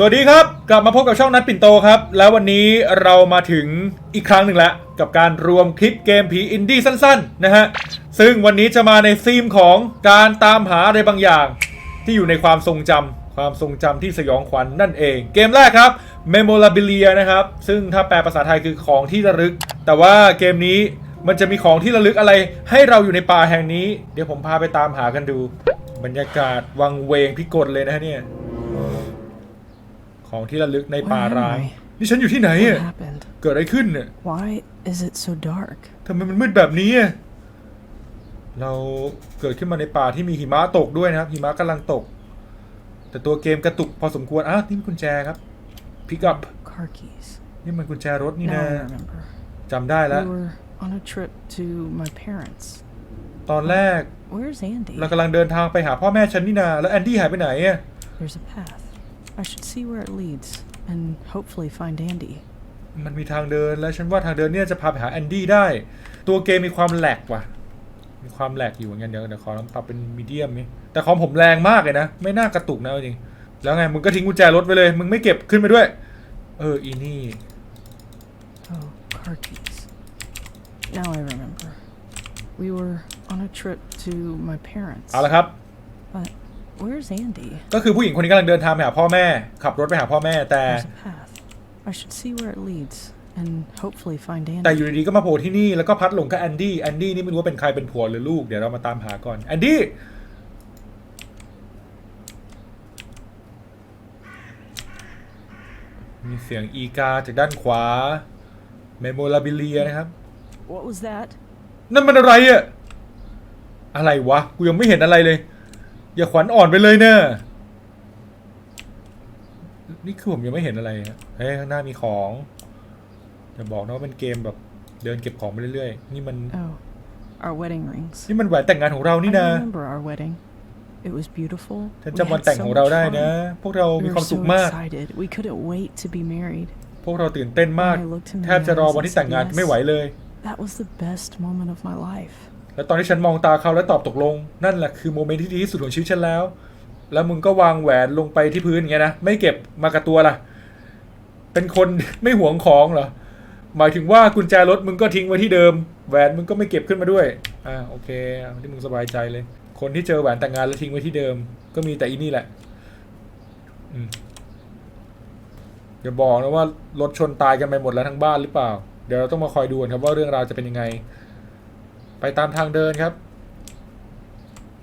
สวัสดีครับ กลับมาพบกับช่องนัดปิ่นโตครับ แล้ววันนี้เรามาถึงอีกครั้งหนึ่งแล้ว กับการรวมคลิปเกมผีอินดี้สั้นๆนะฮะซึ่งวันนี้จะมาในธีมของการตามหาอะไรบางอย่าง ที่อยู่ในความทรงจำความทรงจำที่สยองขวัญนั่นเอง เกมแรกครับ Memorabilia นะครับ ซึ่งถ้าแปลภาษาไทยคือของที่ระลึก แต่ว่าเกมนี้มันจะมีของที่ระลึกอะไร ให้เราอยู่ในป่าแห่งนี้ เดี๋ยวผมพาไปตามหากันดู บรรยากาศวังเวงพิกลเลยนะฮะเนี่ย ของที่ระลึกในป่าร้าง Where am นี่ฉันอยู่ที่ไหน What อะ happened? เกิดอะไรขึ้นเนี่ย Why is it so dark? ทำไมมันมืดแบบนี้อะเราเกิดขึ้นมาในป่าที่มีหิมะตกด้วยนะครับหิมะกำลังตก แต่ตัวเกมกระตุกพอสมควรอ้าวนี่มันกุญแจครับ pick up Car keys. นี่มันกุญแจรถนี่ Now นะ I remember. จำได้แล้ว We were on a trip to my parents. ตอนแรก Where's Andy? เรากำลังเดินทางไปหาพ่อแม่ฉันนี่นา แล้วแอนดี้หายไปไหนอะ There's a path. I should see where it leads and hopefully find Andy. มันมีทางเดินแล้วฉันว่าทางเดินเนี่ยจะพาไปหาแอนดี้ได้ ตัวเกมมีความแหลกว่ะ มีความแหลกอยู่งั้นเดี๋ยวเดี๋ยวขอลองปรับเป็นมีเดียมนี่แต่ของผมแรงมากเลยนะ ไม่น่ากระตุกนะเอาจริง แล้วไงมึงก็ทิ้งกุญแจรถไปเลย มึงไม่เก็บขึ้นไปด้วย เอออีนี่ Oh, car keys. Now I remember. We were on a trip to my parents. เอาละครับ But where's Andy? ก็คือผู้หญิงคนนี้กำลังเดินทางไปหาพ่อแม่ ขับรถไปหาพ่อแม่แต่ There's a path. I should see where it leads and hopefully find แต่ Andy. อยู่ดีๆก็มาโผล่ที่นี่แล้วก็พัดหลงกับแอนดี้แอนดี้นี่ไม่รู้ว่าเป็นใครเป็นผัวหรือลูกเดี๋ยวเรามาตามหาก่อนแอนดี้มีเสียงอีกาจากด้านขวาเมโมลาบิเลียนะครับ What was that? นั่นมันอะไรอะอะไรวะ กูยังไม่เห็นอะไรเลย อย่าขวัญอ่อนไปเลยเนอะนี่คือผมยังไม่เห็นอะไรฮะเฮ้ยข้างหน้ามีของอย่าบอกนะว่าเป็นเกมแบบเดินเก็บของไปเรื่อยๆ นี่มัน Oh, our wedding rings. นี่มันแหวนแต่งงานของเรา I นี่นะ remember our wedding. It was beautiful. ฉัน We จำวัน had แต่ง so ของเรา much ได้ fun. นะพวกเรามี We ความ were สุข so มาก excited. We couldn't wait to be married. พวกเราตื่นเต้นมาก When I looked him in แท the บจะรอ eyes วัน and ที่แต่งงาน said ไม่ไหว yes, เลย That was the best moment of my life. แล้วตอนที่ฉันมองตาเขาแล้วตอบตกลง นั่นแหละคือโมเมนต์ที่ดีที่สุดของชีวิตฉันแล้ว แล้วมึงก็วางแหวนลงไปที่พื้นอย่างเงี้ยนะไม่เก็บมากับตัวล่ะ เป็นคนไม่หวงของเหรอหมายถึงว่ากุญแจรถมึงก็ทิ้งไว้ที่เดิม แหวนมึงก็ไม่เก็บขึ้นมาด้วยอ่าโอเคที่มึงสบายใจเลย คนที่เจอแหวนแต่งงานแล้วทิ้งไว้ที่เดิม ก็มีแต่อีนี่แหละอืมอย่าบอกนะว่ารถชนตายกันไปหมดแล้วทั้งบ้านหรือเปล่า เดี๋ยวเราต้องมาคอยดูกันครับว่าเรื่องราวจะเป็นยังไง ไปตามทางเดินครับ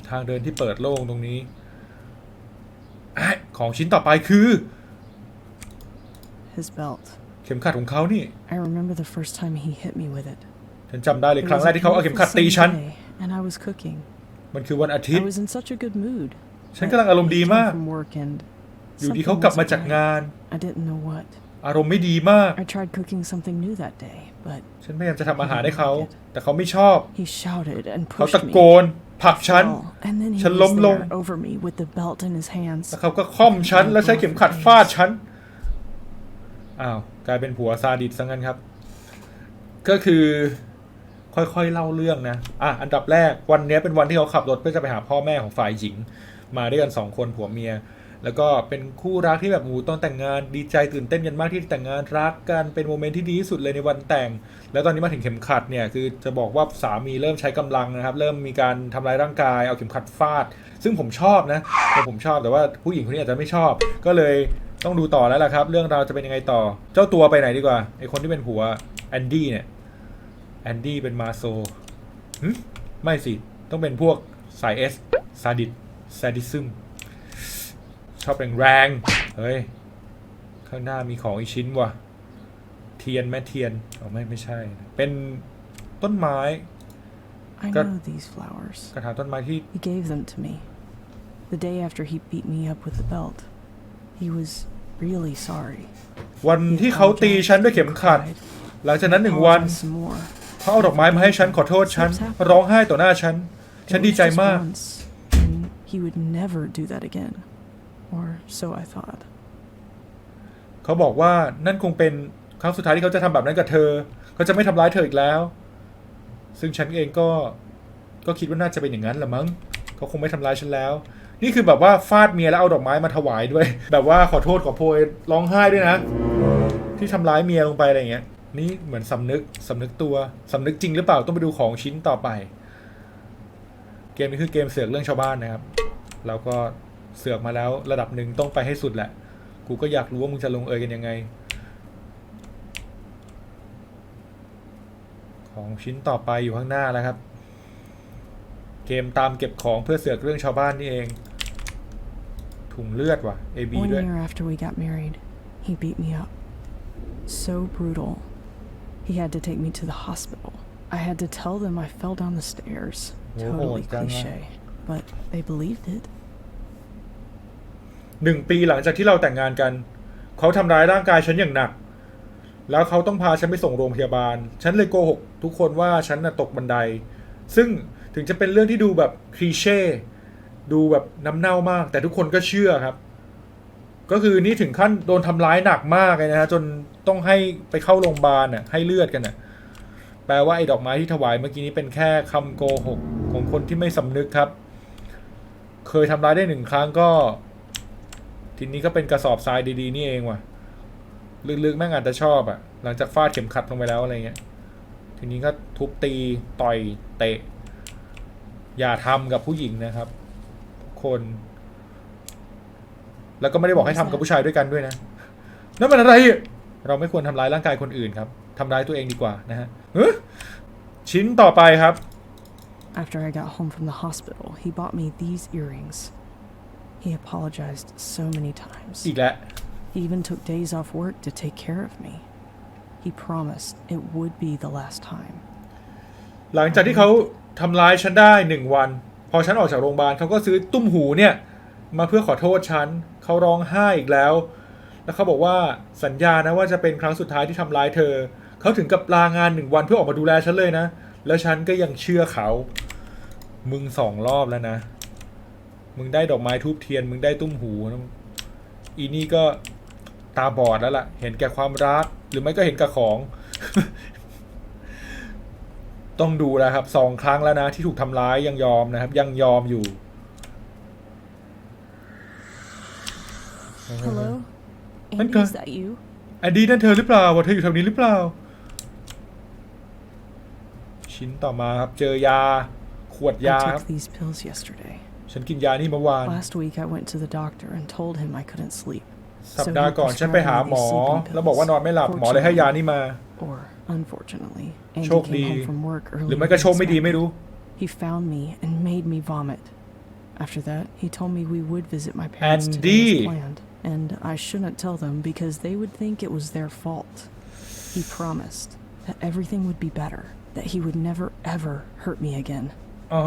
ทางเดินที่เปิดโล่งตรงนี้อะของชิ้นต่อไปคือ His belt. เข็มขัดของเขานี่ I remember the first time he hit me with it. ฉันจำได้เลย It ครั้ง was แร a กที่เขาเอาเข็มขัด beautiful ตีฉัน sunny day, and I was cooking. มันคือวันอาทิต I ย์ was in such a good mood. ฉันกำลังอารมณ์ดี came มาก from work and อยู่ดี something เขากลับมา wasn't จาก right. งาน I didn't know what. อารมณ์ไม่ดีมาก I tried cooking something new that day, but ฉันพยายามจะทำอาหารให้เขา แต่เขาไม่ชอบ he shouted and เขา pushed ตะ me. โกนผลักฉัน fell, and then he ฉัน was ล้มลง there over me with the belt in his hands. แล้วเขาก็ค่อมฉัน แล้วใช้เข็มขัดฟาดฉัน อ้าว กลายเป็นผัวซาดิสซะงั้นครับ ก็คือค่อยๆเล่าเรื่องนะ อะ อันดับแรกวันนี้เป็นวันที่เขาขับรถเพื่อจะไปหาพ่อแม่ของฝ่ายหญิง มาด้วยกันสองคนผัวเมีย แล้วก็เป็นคู่รักที่แบบหมูตอนแต่งงานดีใจตื่นเต้นกันมากที่แต่งงานรักกันเป็นโมเมนต์ที่ดีที่สุดเลยในวันแต่ง แล้วตอนนี้มาถึงเข็มขัดเนี่ยคือจะบอกว่าสามีเริ่มใช้กำลังนะครับ เริ่มมีการทำร้ายร่างกายเอาเข็มขัดฟาด ซึ่งผมชอบนะแต่ผมชอบแต่ว่าผู้หญิงคนนี้อาจจะไม่ชอบ ก็เลยต้องดูต่อแล้วล่ะครับ เรื่องราวจะเป็นยังไงต่อ เจ้าตัวไปไหนดีกว่าไอคนที่เป็นผัวแอนดี้เนี่ยแอนดี้เป็นมาโซหึไม่สิต้องเป็นพวกสายเอสซาดิสซาดิซึม ชอบแรงๆ เฮ้ย ข้างหน้ามีของอีกชิ้นว่ะ เทียนแม่เทียนอ๋อไม่ไม่ใช่ เป็นต้นไม้ I Got- know these flowers. กระถางต้นไม้ที่ He gave them to me. The day after he beat me up with the belt. He was really sorry. วัน He ที่เขาตี apologized ฉันด้วยเข็มขัด cried, หลังจากนั้นหนึ่งวัน apologized some more. เขาเอาดอกไม้มาให้ฉันขอโทษฉัน ร้องไห้ต่อหน้าฉัน It ฉัน was ดีใจ just มาก once, and he would never do that again. Or so I thought. เขาบอกว่านั่นคงเป็นครั้งสุดท้ายที่เขาจะทำแบบนั้นกับเธอ เขาจะไม่ทำร้ายเธออีกแล้ว ซึ่งฉันเองก็ก็คิดว่าน่าจะเป็นอย่างนั้นแหละมั้ง เขาคงไม่ทำร้ายฉันแล้ว นี่คือแบบว่าฟาดเมียแล้วเอาดอกไม้มาถวายด้วย แบบว่าขอโทษขอโพยร้องไห้ด้วยนะ ที่ทำร้ายเมียลงไปอะไรอย่างเงี้ย นี่เหมือนสำนึกสำนึกตัวสำนึกจริงหรือเปล่าต้องไปดูของชิ้นต่อไป เกมนี้คือเกมเสือกเรื่องชาวบ้านนะครับ แล้วก็ เสือกมาแล้ว ระดับหนึ่งต้องไปให้สุดแหละ กูก็อยากรู้ว่ามึงจะลงเอยกันยังไง ของชิ้นต่อไปอยู่ข้างหน้าแล้วครับ เกมตามเก็บของเพื่อเสือกเรื่องชาวบ้านนี่เอง ถุงเลือดว่ะ AB One ด้วย year after we got married, he beat me up. So brutal. He had to take me to the hospital. I had to tell them I fell down the stairs. Whoa, Totally damn. cliche, but they believed it. หนึ่งปีหลังจากที่เราแต่งงานกัน เขาทำร้ายร่างกายฉันอย่างหนัก แล้วเขาต้องพาฉันไปส่งโรงพยาบาล ฉันเลยโกหกทุกคนว่าฉันน่ะตกบันได ซึ่งถึงจะเป็นเรื่องที่ดูแบบคลีเช่ดูแบบน้ำเน่ามาก แต่ทุกคนก็เชื่อครับ ก็คือนี่ถึงขั้นโดนทำร้ายหนักมากเลยนะฮะจนต้องให้ไปเข้าโรงพยาบาลน่ะให้เลือดกันน่ะแปลว่าไอ้ดอกไม้ที่ถวายเมื่อกี้นี้เป็นแค่คำโกหกของคนที่ไม่สำนึกครับ เคยทำร้ายได้หนึ่งครั้งก็ ทีนี้ก็เป็นกระสอบทรายดีๆนี่เองว่ะ ลึกๆแม่งอาจจะชอบอะหลังจากฟาดเข็มขัดลงไปแล้วอะไรเงี้ย ทีนี้ก็ทุบตีต่อยเตะ อย่าทำกับผู้หญิงนะครับทุกคน แล้วก็ไม่ได้บอกให้ทำกับผู้ชายด้วยกันด้วยนะนั่นมันอะไร เราไม่ควรทำร้ายร่างกายคนอื่นครับทำร้ายตัวเองดีกว่านะฮะชิ้นต่อไปครับ After I got home from the hospital, he bought me these earrings. He apologized so many times. อีกแล้ว He even took days off work to take care of me. He promised it would be the last time. หลังจากที่เขาทำร้ายฉันได้หนึ่งวัน พอฉันออกจากโรงพยาบาลเขาก็ซื้อตุ้มหูเนี่ย มาเพื่อขอโทษฉันเขาร้องไห้อีกแล้ว แล้วเขาบอกว่าสัญญานะว่าจะเป็นครั้งสุดท้ายที่ทำร้ายเธอ เขาถึงกับลางานหนึ่งวันเพื่อออกมาดูแลฉันเลยนะ แล้วฉันก็ยังเชื่อเขา มึงสองรอบแล้วนะ มึงได้ดอกไม้ทูบเทียน มึงได้ตุ้มหูนะอีนี่ก็ตาบอดแล้วล่ะ เห็นแก่ความรัก หรือไม่ก็เห็นแก่ของ ต้องดูแล้วครับสองครั้งแล้วนะ ที่ถูกทำร้ายยังยอมนะครับ ยังยอมอยู่ Hello? Okay. Andy, is that you? แอนดี้นั่นเธอหรือเปล่าว่าเธออยู่แถวนี้หรือเปล่า ชิ้นต่อมาครับ เจอยา ขวดยา I ครับ took these pills yesterday. ฉันกินยานี่เมื่อวาน Last week, I went to the doctor and told him I couldn't sleep. สัปดาห์ก่อนฉันไปหาหมอ แล้วบอกว่านอนไม่หลับหมอเลยให้ยานี่มา Or, unfortunately, Andy โชค came ดี home from work หรือ early ไม่ก็โชคไม่ดีไม่รู้ He found me and made me vomit. After that, he told me we would visit my parents today Andy. as planned, and I shouldn't tell them because they would think it was their fault. He promised that everything would be better, that he would never ever hurt me again. อ๋อ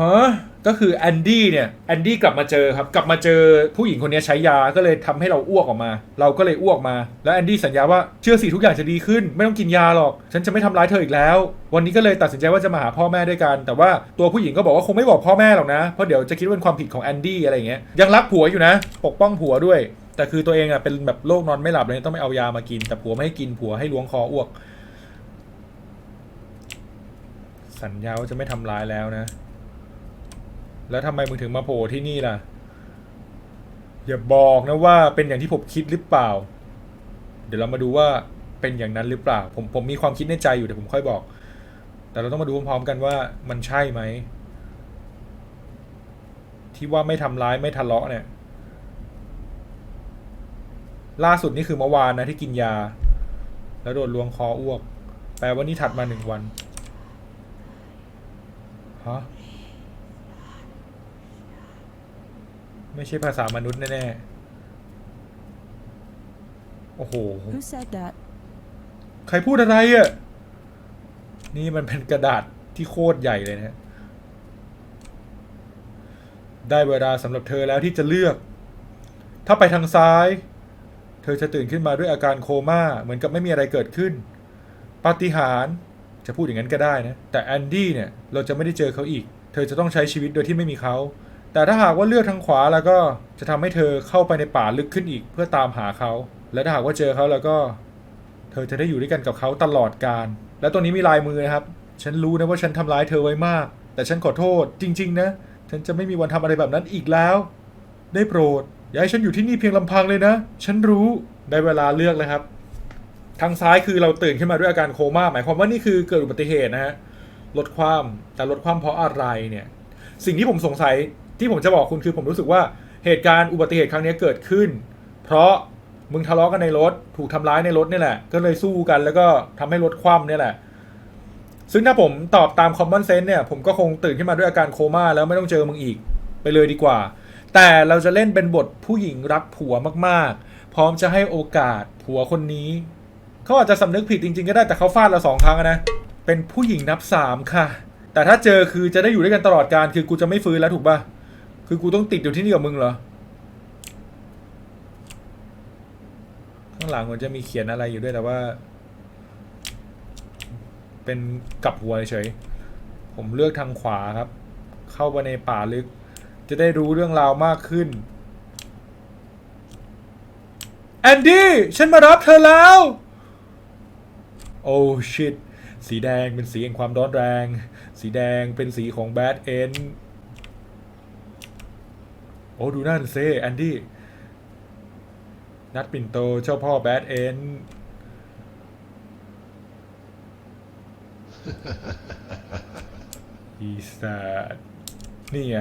ก็คือแอนดี้เนี่ยแอนดี้กลับมาเจอครับ กลับมาเจอผู้หญิงคนนี้ใช้ยาก็เลยทำให้เราอ้วกออกมา เราก็เลยอ้วกมา แล้วแอนดี้สัญญาว่าเชื่อสิทุกอย่างจะดีขึ้น ไม่ต้องกินยาหรอก ฉันจะไม่ทำร้ายเธออีกแล้ว วันนี้ก็เลยตัดสินใจว่าจะมาหาพ่อแม่ด้วยกัน แต่ว่าตัวผู้หญิงก็บอกว่าคงไม่บอกพ่อแม่หรอกนะ เพราะเดี๋ยวจะคิดว่าเป็นความผิดของแอนดี้อะไรอย่างเงี้ย ยังรักผัวอยู่นะ ปกป้องผัวด้วย แต่คือตัวเองอะเป็นแบบโรคนอนไม่หลับเลยต้องไม่เอายามากิน แต่ผัวไม่ให้กินผัวให้ล้วงคออ้วก สัญญาว่าจะไม่ทำร้ายแล้วนะ แล้วทำไมมึงถึงมาโผล่ที่นี่ล่ะ อย่าบอกนะว่าเป็นอย่างที่ผมคิดหรือเปล่า เดี๋ยวเรามาดูว่าเป็นอย่างนั้นหรือเปล่า ผมผมมีความคิดในใจอยู่เดี๋ยวผมค่อยบอก แต่เราต้องมาดูพร้อมๆกันว่ามันใช่ไหม ที่ว่าไม่ทำร้ายไม่ทะเลาะเนี่ย ล่าสุดนี่คือเมื่อวานนะที่กินยา แล้วโดนลวงคออ้วก แปลว่านี่ถัดมาหนึ่งวัน ฮะ ไม่ใช่ภาษามนุษย์แน่ๆ โอ้โห Who said that? ใครพูดอะไรอะ่ะ นี่มันเป็นกระดาษที่โคตรใหญ่เลยนะฮะได้เวลาสำหรับเธอแล้วที่จะเลือก ถ้าไปทางซ้าย เธอจะตื่นขึ้นมาด้วยอาการโคม่าเหมือนกับไม่มีอะไรเกิดขึ้น ปาฏิหาริย์จะพูดอย่างนั้นก็ได้นะ แต่แอนดี้เนี่ย เราจะไม่ได้เจอเขาอีก เธอจะต้องใช้ชีวิตโดยที่ไม่มีเขา แต่ถ้าหากว่าเลือกทางขวาแล้วก็จะทำให้เธอเข้าไปในป่าลึกขึ้นอีกเพื่อตามหาเขา และถ้าหากว่าเจอเขาแล้วก็ เธอจะได้อยู่ด้วยกันกับเขาตลอดกาลและตรงนี้มีลายมือนะครับ ฉันรู้นะว่าฉันทำร้ายเธอไว้มาก แต่ฉันขอโทษจริง ๆ นะ ฉันจะไม่มีวันทำอะไรแบบนั้นอีกแล้ว ได้โปรด อย่าให้ฉันอยู่ที่นี่เพียงลำพังเลยนะ ฉันรู้ได้เวลาเลือกแล้วครับ ทางซ้ายคือเราตื่นขึ้นมาด้วยอาการโคม่า หมายความว่านี่คือเกิดอุบัติเหตุนะฮะลดความแต่ลดความเพราะอะไรเนี่ย สิ่งที่ผมสงสัย ที่ผมจะบอกคุณคือผมรู้สึกว่าเหตุการณ์อุบัติเหตุครั้งนี้เกิดขึ้น เพราะมึงทะเลาะกันในรถ ถูกทำร้ายในรถนี่แหละ ก็เลยสู้กันแล้วก็ทำให้รถคว่ำเนี่ยแหละ ซึ่งถ้าผมตอบตาม common sense เนี่ย ผมก็คงตื่นขึ้นมาด้วยอาการโคม่าแล้วไม่ต้องเจอมึงอีกไปเลยดีกว่า แต่เราจะเล่นเป็นบทผู้หญิงรักผัวมากๆ พร้อมจะให้โอกาสผัวคนนี้ เขาอาจจะสำนึกผิดจริง ๆ ก็ได้แต่เขาฟาดเราสองครั้งนะ เป็นผู้หญิงนับสามค่ะ แต่ถ้าเจอคือจะได้อยู่ด้วยกันตลอดการคือกูจะไม่ฟื้นแล้วถูกป่ะ คือกูต้องติดอยู่ที่นี่กับมึงเหรอ ข้างหลังมันจะมีเขียนอะไรอยู่ด้วยแต่ว่า เป็นกลับหัวเฉย ผมเลือกทางขวาครับ เข้าไปในป่าลึก จะได้รู้เรื่องราวมากขึ้น แอนดี้ ฉันมารับเธอแล้ว โอ้ชิตสีแดงเป็นสีแห่งความร้อนแรง สีแดงเป็นสีของแบดเอน โอ้ดูนั่นเซแอนดี้นัดปิ่นโตเจ้าพ่อแบดเอนอีสัตว์นี่ไง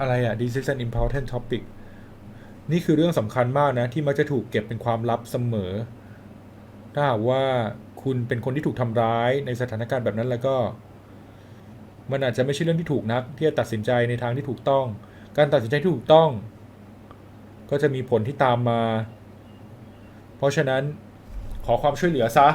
อะไรอะ This is an important topic นี่คือเรื่องสำคัญมากนะ ที่มักจะถูกเก็บเป็นความลับเสมอ ถ้าหากว่าคุณเป็นคนที่ถูกทำร้ายในสถานการณ์แบบนั้นแล้วก็ มันอาจจะไม่ใช่เรื่องที่ถูกนัก ที่จะตัดสินใจในทางที่ถูกต้อง การตัดสินใจที่ถูกต้อง ก็จะมีผลที่ตามมา เพราะฉะนั้นขอความช่วยเหลือซะ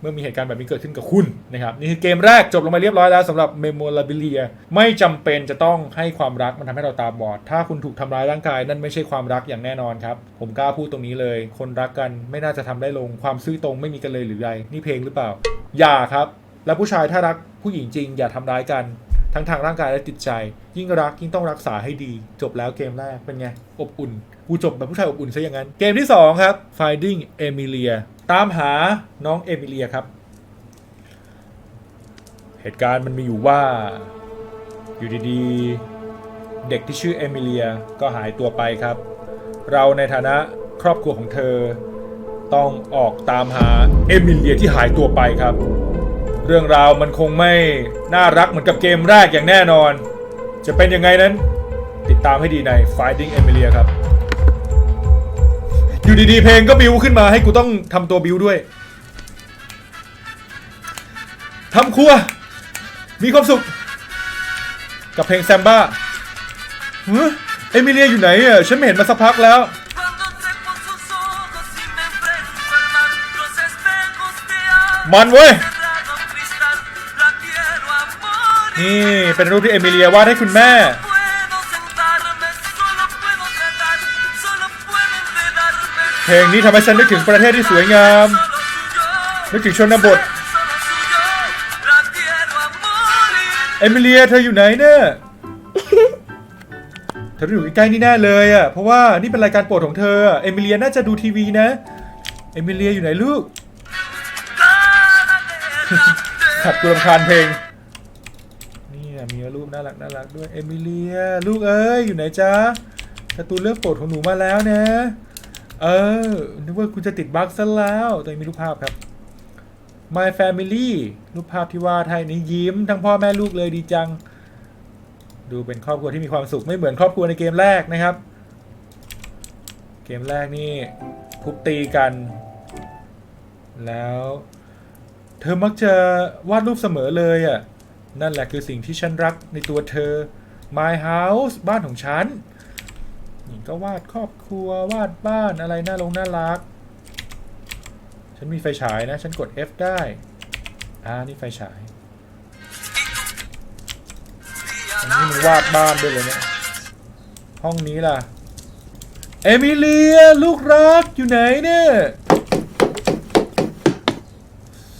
เมื่อมีเหตุการณ์แบบนี้เกิดขึ้นกับคุณนะครับ นี่คือเกมแรกจบลงไปเรียบร้อยแล้วสำหรับ Memorabilia ไม่จำเป็นจะต้องให้ความรักมันทำให้เราตาบอด ถ้าคุณถูกทำร้ายร่างกายนั่นไม่ใช่ความรักอย่างแน่นอนครับ ผมกล้าพูดตรงนี้เลย คนรักกันไม่น่าจะทำได้ลงความซื่อตรงไม่มีกันเลยหรือไรนี่เพลงหรือเปล่า อย่าครับ แล้วผู้ชายถ้ารักผู้หญิงจริง อย่าทำร้ายกันทั้งทางร่างกายและจิตใจ ยิ่งรักยิ่งต้องรักษาให้ดี จบแล้วเกมแรกเป็นไง อบอุ่น กูจบแบบผู้ชายอบอุ่นซะอย่างนั้น เกมที่ 2 ครับ Finding Emilia ตามหาน้องเอมิเลียครับ เหตุการณ์มันมีอยู่ว่า อยู่ดีๆ เด็กที่ชื่อเอมิเลียก็หายตัวไปครับ เราในฐานะครอบครัวของเธอ ต้องออกตามหาเอมิเลียที่หายตัวไปครับ เรื่องราวมันคงไม่น่ารักเหมือนกับเกมแรกอย่างแน่นอน จะเป็นยังไงนั้น ติดตามให้ดีใน Finding Emilia ครับ อยู่ดีๆ เพลงก็บิวขึ้นมาให้กูต้องทำตัวบิวด้วยทำครัว มีความสุข กับเพลงแซมบ้าเฮ้ยเอมิเลียอยู่ไหนอะฉันไม่เห็นมาสักพักแล้ว Cuando trepo sus ojos y me enfrento al mar, los espejos de agua มันเว้ย นี่เป็นรูปที่เอมิเลียวาดให้คุณแม่ Puedo sentarme, solo puedo tratar, solo puedo enredarme. เพลงนี้ทำให้ฉันนึกถึงประเทศที่สวยงาม Solo suyo, นึกถึงชนบท solo suyo, la quiero a morir. เอมิเลียเธออยู่ไหนเนี่ย เธอต้องอยู่ใกล้ๆนี่แน่เลยอะ เพราะว่านี่เป็นรายการโปรดของเธออะเอมิเลียน่าจะดูทีวีนะ เอมิเลียอยู่ไหนลูกขัดกูรำคาญเพลง นี่อะมีรูปน่ารักน่ารักด้วยเอมิเลียลูกเอ้ยอยู่ไหนจ๊ะการ์ตูนเรื่องโปรดของหนูมาแล้วนะ เออนึกว่าคุณจะติดบั๊กซะแล้วตัวเองมีรูปภาพครับ My Family รูปภาพที่วาดให้นี่ยิ้ม ทั้งพ่อแม่ลูกเลยดีจัง ดูเป็นครอบครัวที่มีความสุขไม่เหมือนครอบครัวในเกมแรกนะครับ เกมแรกนี่ทุบตีกัน แล้ว เธอมักจะวาดรูปเสมอเลยอะ่ะ นั่นแหละคือสิ่งที่ฉันรักในตัวเธอ My House บ้านของฉันนี่ก็วาดครอบครัววาดบ้านอะไรน่าลงน่ารัก ฉันมีไฟฉายนะ ฉันกด F ได้ อ่า นี่ไฟฉาย อันนี้มึงวาดบ้านด้วยเลยเนี่ย ห้องนี้ล่ะ เอมิเลีย ลูกรักอยู่ไหนเนี่ย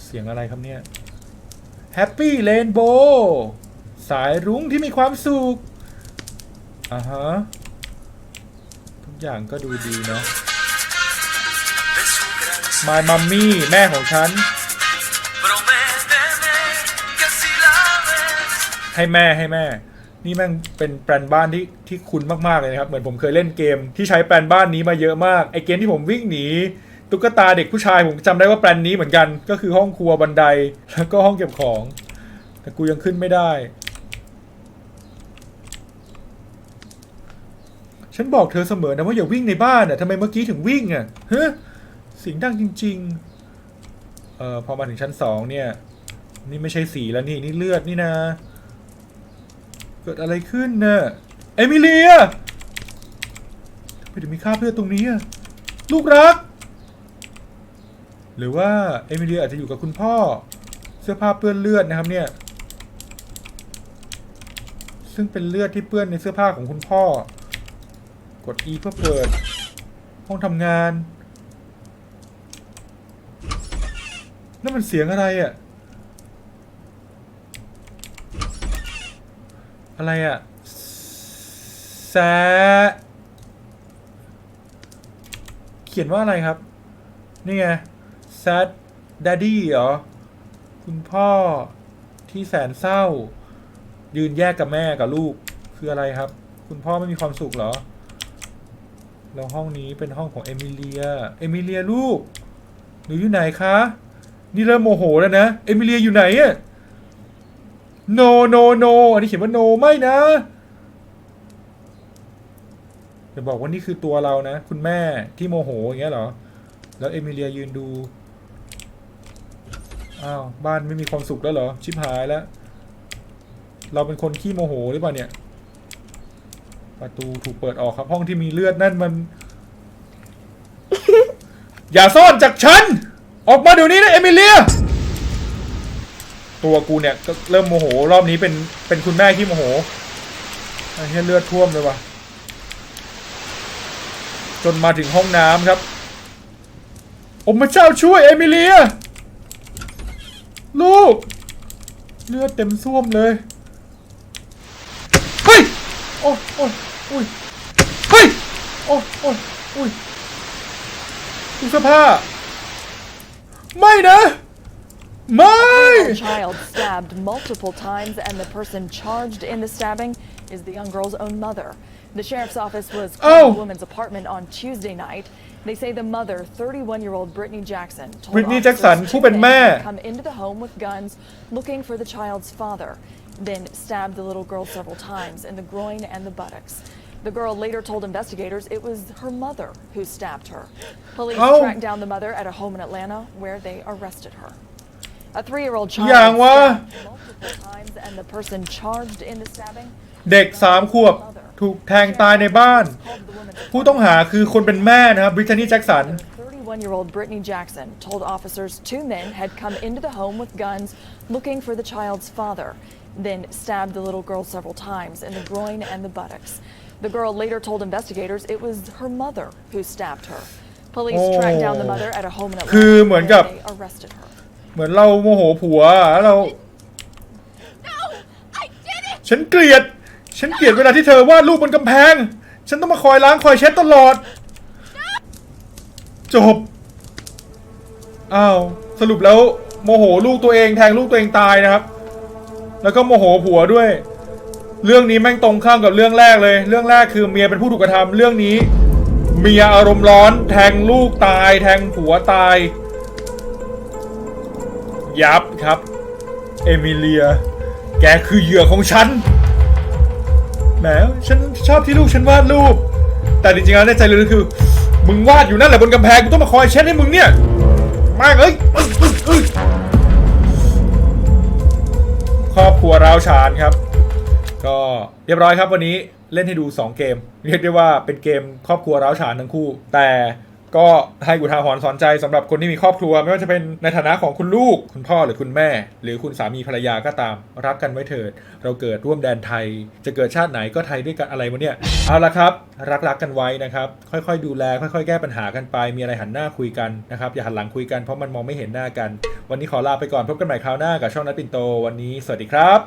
เสียงอะไรครับเนี่ย แฮปปี้เ i นโบสายรุ้งที่มีความสุขอ่าฮะ ทุกอย่างก็ดูดีเนาะ De su gran My Mummy แม่ของฉัน ให้แม่ให้แม่ นี่แม่งเป็นแปลนบ้านที่ที่คุ้นมาก ๆ เลยนะครับ เหมือนผมเคยเล่นเกมที่ใช้แปลนบ้านนี้มาเยอะมาก ไอเกมที่ผมวิ่งหนี ตุ๊กตาเด็กผู้ชายผมจำได้ว่าแปลนนี้เหมือนกัน ก็คือห้องครัวบันไดแล้วก็ห้องเก็บของ แต่กูยังขึ้นไม่ได้ ฉันบอกเธอเสมอนะว่าอย่าวิ่งในบ้านอะทำไมเมื่อกี้ถึงวิ่งอะฮะเสียงดังจริง ๆ เอ่อพอมาถึงชั้นสองเนี่ย นี่ไม่ใช่สีแล้วนี่นี่เลือดนี่นะ เกิดอะไรขึ้นเน่ะเอมิเลียทำไมถึงมีคราบเลือดตรงนี้อะลูกรัก หรือว่าเอมิเลียอาจจะอยู่กับคุณพ่อ เสื้อผ้าเปื้อนเลือดนะครับเนี่ย ซึ่งเป็นเลือดที่เปื้อนในเสื้อผ้าของคุณพ่อ กด E เพื่อเปิด ห้องทำงานนั่นมันเสียงอะไรอะ่ะ อะไรอะ่ะแซะเขียนว่าอะไรครับ นี่ไง sad daddy เหรอ คุณพ่อที่แสนเศร้า ยืนแยกกับแม่กับลูกคืออะไรครับ คุณพ่อไม่มีความสุขเหรอ แล้วห้องนี้เป็นห้องของเอมิเลีย เอมิเลียลูก หนูอยู่ไหนคะ นี่เริ่มโมโหแล้วนะ เอมิเลียอยู่ไหนอะ no no no อันนี้เขียนว่า no ไม่นะจะบอกว่านี่คือตัวเรานะ คุณแม่ที่โมโหอย่างเงี้ยเหรอ แล้วเอมิเลียยืนดู อ้าวบ้านไม่มีความสุขแล้วเหรอ ชิบหายแล้ว เราเป็นคนขี้โมโหหรือเปล่าเนี่ย ประตูถูกเปิดออกครับ ห้องที่มีเลือดนั่นมัน อย่าซ่อนจากฉัน ออกมาเดี๋ยวนี้นะเอมิเลีย ตัวกูเนี่ยก็เริ่มโมโห รอบนี้เป็นเป็นคุณแม่ที่โมโหไอ้เหี้ยเลือดท่วมเลยว่ะ จนมาถึงห้องน้ำครับ โอ้พระเจ้าช่วยเอมิเลีย ลูก เลือดเต็มส้วมเลย เฮ้ย โอ้โอ้ยอุ้ยเฮ้ย โอ้โอ้ยอุ้ยดูเสื้อผ้า ไม่นะ ไม่ A child stabbed multiple times, and the person charged in the stabbing is the young girl's own mother. The sheriff's office was called Oh. the woman's apartment on Tuesday night. They say the mother, 31-year-old Brittany Jackson, told Brittany officers Jackson, two ผู้เป็น men แม่ had come into the home with guns looking for the child's father, then stabbed the little girl several times in the groin and the buttocks. The girl later told investigators it was her mother who stabbed her. Police Oh. tracked down the mother at a home in Atlanta where they arrested her. A three-year-old child อย่างวะ stabbed multiple times, and the person charged in the stabbing เด็กสามขวบ ถูกแทงตายในบ้าน called the woman's ผู้ต้องหาคือคนเป็นแม่นะครับบริ t นี y แจ็คสัน 31-year-old Brittany Jackson told officers two men had come into the home with guns looking for the child's father, then stabbed the little girl several times in the groin and the buttocks. The girl later told investigators it was her mother who stabbed her. Police tracked down the mother at a home in Atlanta คือเหมือนกับ where they arrested her. เหมือนเราโมโหผัวแล้วเรา No, I did it! ฉันเกลียด ฉันเกลียดเวลาที่เธอวาดรูปบนกำแพง ฉันต้องมาคอยล้างคอยเช็ดตลอด จบ อ้าว สรุปแล้วโมโหลูกตัวเองแทงลูกตัวเองตายนะครับ แล้วก็โมโหผัวด้วย เรื่องนี้แม่งตรงข้ามกับเรื่องแรกเลย เรื่องแรกคือเมียเป็นผู้ถูกกระทำเรื่องนี้ เมียอารมณ์ร้อน แทงลูกตาย แทงผัวตาย ยับครับ เอมิเลีย แกคือเหยื่อของฉัน แหมฉันชอบที่ลูกฉันวาดรูป แต่จริงๆแล้วในใจลึกๆคือ มึงวาดอยู่นั่นแหละบนกำแพงกูต้องมาคอยเช็ดให้มึงเนี่ยมากเอ้ยข้อครอบครัวราวฉานครับ ก็เรียบร้อยครับวันนี้เล่นให้ดู 2 เกม เรียกได้ว่าเป็นเกมครอบครัวร้าวฉานทั้งคู่ แต่ ก็ให้อุทาหรณ์สอนใจสำหรับคนที่มีครอบครัว ไม่ว่าจะเป็นในฐานะของคุณลูก คุณพ่อหรือคุณแม่ หรือคุณสามีภรรยาก็ตาม รักกันไว้เถิด เราเกิดร่วมแดนไทย จะเกิดชาติไหนก็ไทยด้วยกันอะไรวะเนี่ยเอาละครับ รักๆกันไว้นะครับ ค่อยๆ ดูแล ค่อยๆ แก้ปัญหากันไป มีอะไรหันหน้าคุยกันนะครับอย่าหันหลังคุยกันเพราะมันมองไม่เห็นหน้ากัน วันนี้ขอลาไปก่อนพบกันใหม่คราวหน้ากับช่องนัดปินโตวันนี้ สวัสดีครับ